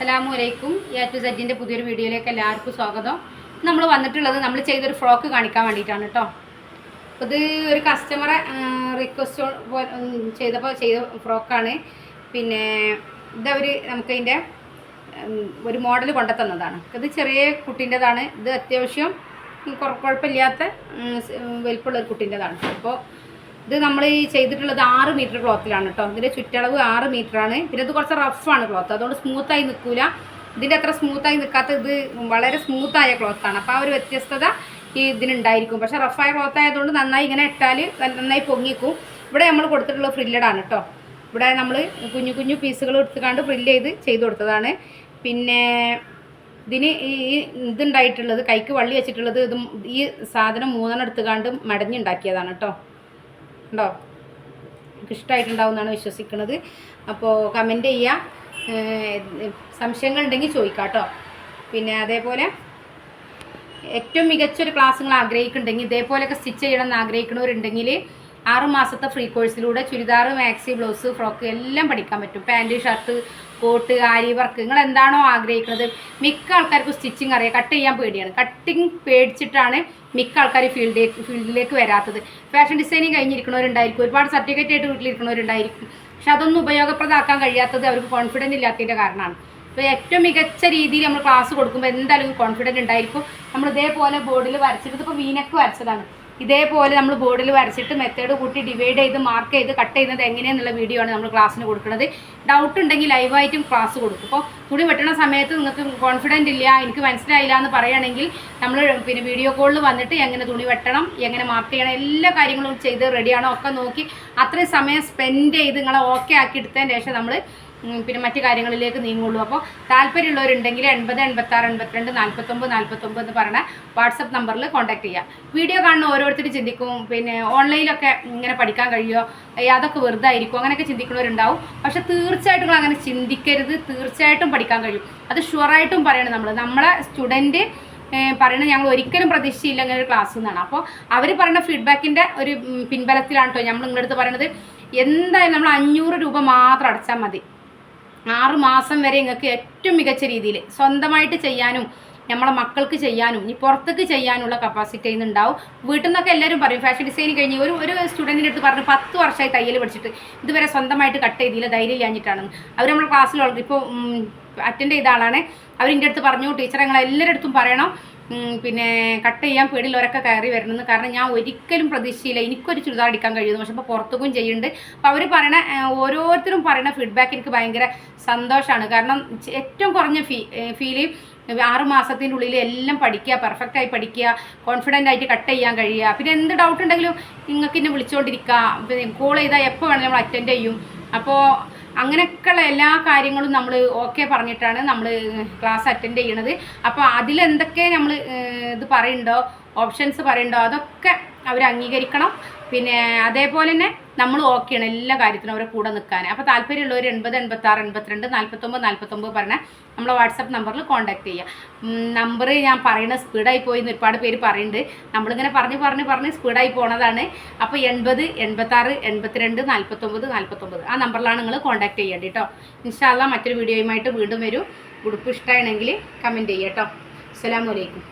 അസ്സലാമു അലൈക്കും A to സെറ്റിന്റെ പുതിയൊരു വീഡിയോയിലേക്ക് എല്ലാവർക്കും സ്വാഗതം. നമ്മൾ വന്നിട്ടുള്ളത് നമ്മൾ ചെയ്തൊരു ഫ്രോക്ക് കാണിക്കാൻ വേണ്ടിയിട്ടാണ് കേട്ടോ ഇത് ഒരു കസ്റ്റമറെ റിക്വസ്റ്റ് ചെയ്തപ്പോൾ ചെയ്ത ഫ്രോക്കാണ്. പിന്നെ ഇതവർ നമുക്കതിന്റെ ഒരു മോഡൽ കൊണ്ടു തന്നതാണ് ഇത് ചെറിയ കുട്ടീന്റെതാണ് ഇത് അത്യാവശ്യം കുഴ- കുഴപ്പമില്ലാത്ത ഉം, സ്- വലിപ്പമുള്ള ഒരു കുട്ടീന്റെതാണ് അപ്പോൾ ഇത് നമ്മൾ ഈ ചെയ്തിട്ടുള്ളത് ആറ് മീറ്റർ ക്ലോത്തിലാണ് കേട്ടോ. ഇതിന്റെ ചുറ്റളവ് ആറ് ആണ് പിന്നെ ഇത് കുറച്ച് റഫാണ് ക്ലോത്ത്. അതുകൊണ്ട് സ്മൂത്തായി നിൽക്കില്ല ഇതിന്റെ അത്ര സ്മൂത്തായി നിൽക്കാത്ത ഇത് വളരെ സ്മൂത്തായ ക്ലോത്താണ് അപ്പോൾ ആ ഒരു വ്യത്യസ്തത ഈ ഇതിനുണ്ടായിരിക്കും. പക്ഷേ റഫായ ക്ലോത്ത് ആയതുകൊണ്ട് നന്നായി ഇങ്ങനെ ഇട്ടാൽ നന്നായി പൊങ്ങിക്കും. ഇവിടെ നമ്മൾ കൊടുത്തിട്ടുള്ള ഫ്രില്ലഡാണ് കേട്ടോ. ഇവിടെ നമ്മൾ കുഞ്ഞു കുഞ്ഞു പീസുകൾ എടുത്തുകൊണ്ട് ഫ്രില്ല് ചെയ്ത് ചെയ്ത് കൊടുത്തതാണ്. പിന്നെ ഇതിന് ഈ ഇതുണ്ടായിട്ടുള്ളത് കൈക്ക് വള്ളി വെച്ചിട്ടുള്ളത് ഇത് ഈ സാധനം മൂന്നെണ്ണം എടുത്തുകൊണ്ട് മടഞ്ഞുണ്ടാക്കിയതാണ് കേട്ടോ. ഉണ്ടോ? നിങ്ങൾക്ക് ഇഷ്ടമായിട്ടുണ്ടാവുമെന്നാണ് വിശ്വസിക്കുന്നത്. അപ്പോൾ കമന്റ് ചെയ്യുക സംശയങ്ങൾ ഉണ്ടെങ്കിൽ ചോദിക്കാം കേട്ടോ. പിന്നെ അതേപോലെ ഏറ്റവും മികച്ചൊരു ക്ലാസ് നിങ്ങൾ ആഗ്രഹിക്കുന്നുണ്ടെങ്കിൽ ഇതേപോലെയൊക്കെ സ്റ്റിച്ച് ചെയ്യണമെന്ന് ആഗ്രഹിക്കുന്നവരുണ്ടെങ്കിൽ ആറ് മാസത്തെ ഫ്രീ കോഴ്സിലൂടെ ചുരിദാർ മാക്സി ബ്ലൗസ് ഫ്രോക്ക് എല്ലാം പഠിക്കാൻ പറ്റും. Pant shirt coat aari work നിങ്ങൾ എന്താണോ ആഗ്രഹിക്കുന്നത് മിക്ക ആൾക്കാർക്കും സ്റ്റിച്ചിങ് അറിയാം. കട്ട് ചെയ്യാൻ പേടിയാണ്. കട്ടിങ് പേടിച്ചിട്ടാണ് മിക്ക ആൾക്കാർ ഫീൽഡിലേക്ക് ഫീൽഡിലേക്ക് വരാത്തത്. ഫാഷൻ ഡിസൈനിങ് കഴിഞ്ഞിരിക്കുന്നവരുണ്ടായിരിക്കും. ഒരുപാട് സർട്ടിഫിക്കറ്റ് ആയിട്ട് വീട്ടിലിരിക്കുന്നവരുണ്ടായിരിക്കും. പക്ഷെ അതൊന്നും ഉപയോഗപ്രദമാക്കാൻ കഴിയാത്തത് അവർക്ക് കോൺഫിഡന്റ് ഇല്ലാത്തതിന്റെ കാരണമാണ്. അപ്പോൾ ഏറ്റവും മികച്ച രീതിയിൽ നമ്മൾ ക്ലാസ് കൊടുക്കുമ്പോൾ എന്തായാലും കോൺഫിഡന്റ് ഉണ്ടായിരിക്കും. നമ്മൾ ഇതേപോലെ ബോർഡിൽ വരച്ചിട്ട് ഇപ്പോൾ വീനക്ക് വരച്ചതാണ്. ഇതേപോലെ നമ്മൾ ബോർഡിൽ വരച്ചിട്ട് മെത്തേഡ് കൂട്ടി ഡിവൈഡ് ചെയ്ത് മാർക്ക് ചെയ്ത് കട്ട് ചെയ്യുന്നത് എങ്ങനെയെന്നുള്ള വീഡിയോ ആണ് നമ്മൾ ക്ലാസ്സിന് കൊടുക്കുന്നത്. ഡൗട്ട് ഉണ്ടെങ്കിൽ ലൈവായിട്ടും ക്ലാസ് കൊടുക്കും. അപ്പോൾ തുണി വെട്ടണ സമയത്ത് നിങ്ങൾക്ക് കോൺഫിഡന്റ് ഇല്ല എനിക്ക് മനസ്സിലായില്ല എന്ന് പറയുകയാണെങ്കിൽ നമ്മൾ പിന്നെ വീഡിയോ കോളിൽ വന്നിട്ട് എങ്ങനെ തുണി വെട്ടണം എങ്ങനെ മാർക്ക് ചെയ്യണം എല്ലാ കാര്യങ്ങളും ചെയ്ത് റെഡിയാണോ ഒക്കെ നോക്കി അത്രയും സമയം സ്പെൻഡ് ചെയ്ത് നിങ്ങളെ ഓക്കെ ആക്കി എടുത്തതിന് ശേഷം നമ്മൾ പിന്നെ മറ്റു കാര്യങ്ങളിലേക്ക് നീങ്ങുള്ളൂ. അപ്പോൾ താല്പര്യമുള്ളവരുണ്ടെങ്കിൽ എൺപത് എൺപത്താറ് എൺപത്തിരണ്ട് നാൽപ്പത്തൊമ്പത് നാൽപ്പത്തൊമ്പത് എന്ന് പറഞ്ഞ വാട്സപ്പ് നമ്പറിൽ കോൺടാക്ട് ചെയ്യാം. വീഡിയോ കാണുന്ന ഓരോരുത്തരും ചിന്തിക്കും പിന്നെ ഓൺലൈനിലൊക്കെ ഇങ്ങനെ പഠിക്കാൻ കഴിയുമോ? അതൊക്കെ വെറുതെ ആയിരിക്കും. അങ്ങനെയൊക്കെ ചിന്തിക്കുന്നവരുണ്ടാവും. പക്ഷെ തീർച്ചയായിട്ടും നിങ്ങൾ അങ്ങനെ ചിന്തിക്കരുത്. തീർച്ചയായിട്ടും പഠിക്കാൻ കഴിയും. അത് ഷുവറായിട്ടും പറയണം നമ്മൾ നമ്മളെ സ്റ്റുഡന്റ് പറയുന്നത് ഞങ്ങൾ ഒരിക്കലും പ്രതീക്ഷിച്ചില്ല ഇങ്ങനെ ഒരു ക്ലാസ് എന്നാണ് അപ്പോൾ അവർ പറയുന്ന ഫീഡ്ബാക്കിന്റെ ഒരു പിൻബലത്തിലാണ് കേട്ടോ നമ്മൾ നിങ്ങളുടെ അടുത്ത് പറയുന്നത് എന്തായാലും നമ്മൾ അഞ്ഞൂറ് രൂപ മാത്രം അടച്ചാൽ മതി. ആറ് മാസം വരെ നിങ്ങൾക്ക് ഏറ്റവും മികച്ച രീതിയിൽ സ്വന്തമായിട്ട് ചെയ്യാനും നമ്മളെ മക്കൾക്ക് ചെയ്യാനും ഇനി പുറത്തേക്ക് ചെയ്യാനുള്ള കപ്പാസിറ്റി ഇന്നുണ്ടാവും. വീട്ടിൽ നിന്നൊക്കെ എല്ലാവരും പറയും ഫാഷൻ ഡിസൈൻ കഴിഞ്ഞ് ഒരു ഒരു സ്റ്റുഡന്റിന്റെ അടുത്ത് പറഞ്ഞു പത്ത് വർഷമായി തയ്യൽ പഠിച്ചിട്ട് ഇതുവരെ സ്വന്തമായിട്ട് കട്ട് ചെയ്തില്ല ധൈര്യം ഇല്ലാഞ്ഞിട്ടാണ് അവർ നമ്മുടെ ക്ലാസ്സിലുള്ളത് ഇപ്പോൾ അറ്റൻഡ് ചെയ്ത ആളാണ്. അവരിന്റെ അടുത്ത് പറഞ്ഞു ടീച്ചർ ഞങ്ങൾ എല്ലാവരുടെ അടുത്തും പറയണം പിന്നെ കട്ട് ചെയ്യാൻ പേടിയുള്ളവരൊക്കെ കയറി വരണമെന്ന്. കാരണം ഞാൻ ഒരിക്കലും പ്രതീക്ഷയില്ല എനിക്കൊരു ചുരിദാർ അടിക്കാൻ കഴിയുന്നു പക്ഷെ ഇപ്പോൾ പുറത്തേക്കും ചെയ്യുന്നുണ്ട്. അപ്പോൾ അവർ പറയണ ഓരോരുത്തരും പറയണ ഫീഡ്ബാക്ക് എനിക്ക് ഭയങ്കര സന്തോഷമാണ് കാരണം ഏറ്റവും കുറഞ്ഞ ഫീ ഫീൽ ആറ് മാസത്തിന്റെ ഉള്ളിൽ എല്ലാം പഠിക്കുക പെർഫെക്റ്റ് ആയി പഠിക്കുക കോൺഫിഡന്റ് ആയിട്ട് കട്ട് ചെയ്യാൻ കഴിയുക. പിന്നെ എന്ത് ഡൗട്ട് ഉണ്ടെങ്കിലും നിങ്ങൾക്ക് എന്നെ വിളിച്ചുകൊണ്ടിരിക്കുക പിന്നെ കോൾ ചെയ്താൽ എപ്പോൾ വേണമെങ്കിലും നമ്മൾ അറ്റൻഡ് ചെയ്യും. അപ്പോൾ അങ്ങനെയൊക്കെയുള്ള എല്ലാ കാര്യങ്ങളും നമ്മൾ ഓക്കെ പറഞ്ഞിട്ടാണ് നമ്മൾ ക്ലാസ് അറ്റൻഡ് ചെയ്യണത്. അപ്പോൾ അതിലെന്തൊക്കെ നമ്മൾ ഇത് പറയുന്നുണ്ടോ ഓപ്ഷൻസ് പറയുന്നുണ്ടോ അതൊക്കെ അവർ അംഗീകരിക്കണം. പിന്നെ അതേപോലെ തന്നെ നമ്മൾ ഓക്കെയാണ് എല്ലാ കാര്യത്തിനും അവരെ കൂടെ നിൽക്കാൻ. അപ്പോൾ താല്പര്യമുള്ളവർ എൺപത് എൺപത്തി ആറ് എൺപത്തിരണ്ട് നാൽപ്പത്തൊമ്പത് നാൽപ്പത്തൊമ്പത് പറഞ്ഞ നമ്മളെ വാട്സപ്പ് നമ്പറിൽ കോൺടാക്ട് ചെയ്യുക നമ്പർ ഞാൻ പറയുന്ന സ്പീഡായി പോയി എന്ന് ഒരുപാട് പേര് പറയുന്നുണ്ട് നമ്മളിങ്ങനെ പറഞ്ഞ് പറഞ്ഞ് പറഞ്ഞ് സ്പീഡായി പോണതാണ്. അപ്പോൾ എൺപത് എൺപത്താറ് എൺപത്തിരണ്ട് നാൽപ്പത്തൊമ്പത് നാൽപ്പത്തൊമ്പത് ആ നമ്പറിലാണ് നിങ്ങൾ കോൺടാക്ട് ചെയ്യേണ്ടത് കേട്ടോ ഇൻഷാല്ല മറ്റൊരു വീഡിയോയുമായിട്ട് വീണ്ടും വരും. ഉടുപ്പ് ഇഷ്ടമാണെങ്കിൽ കമന്റ് ചെയ്യാം കേട്ടോ അസ്സാം അലൈക്കും.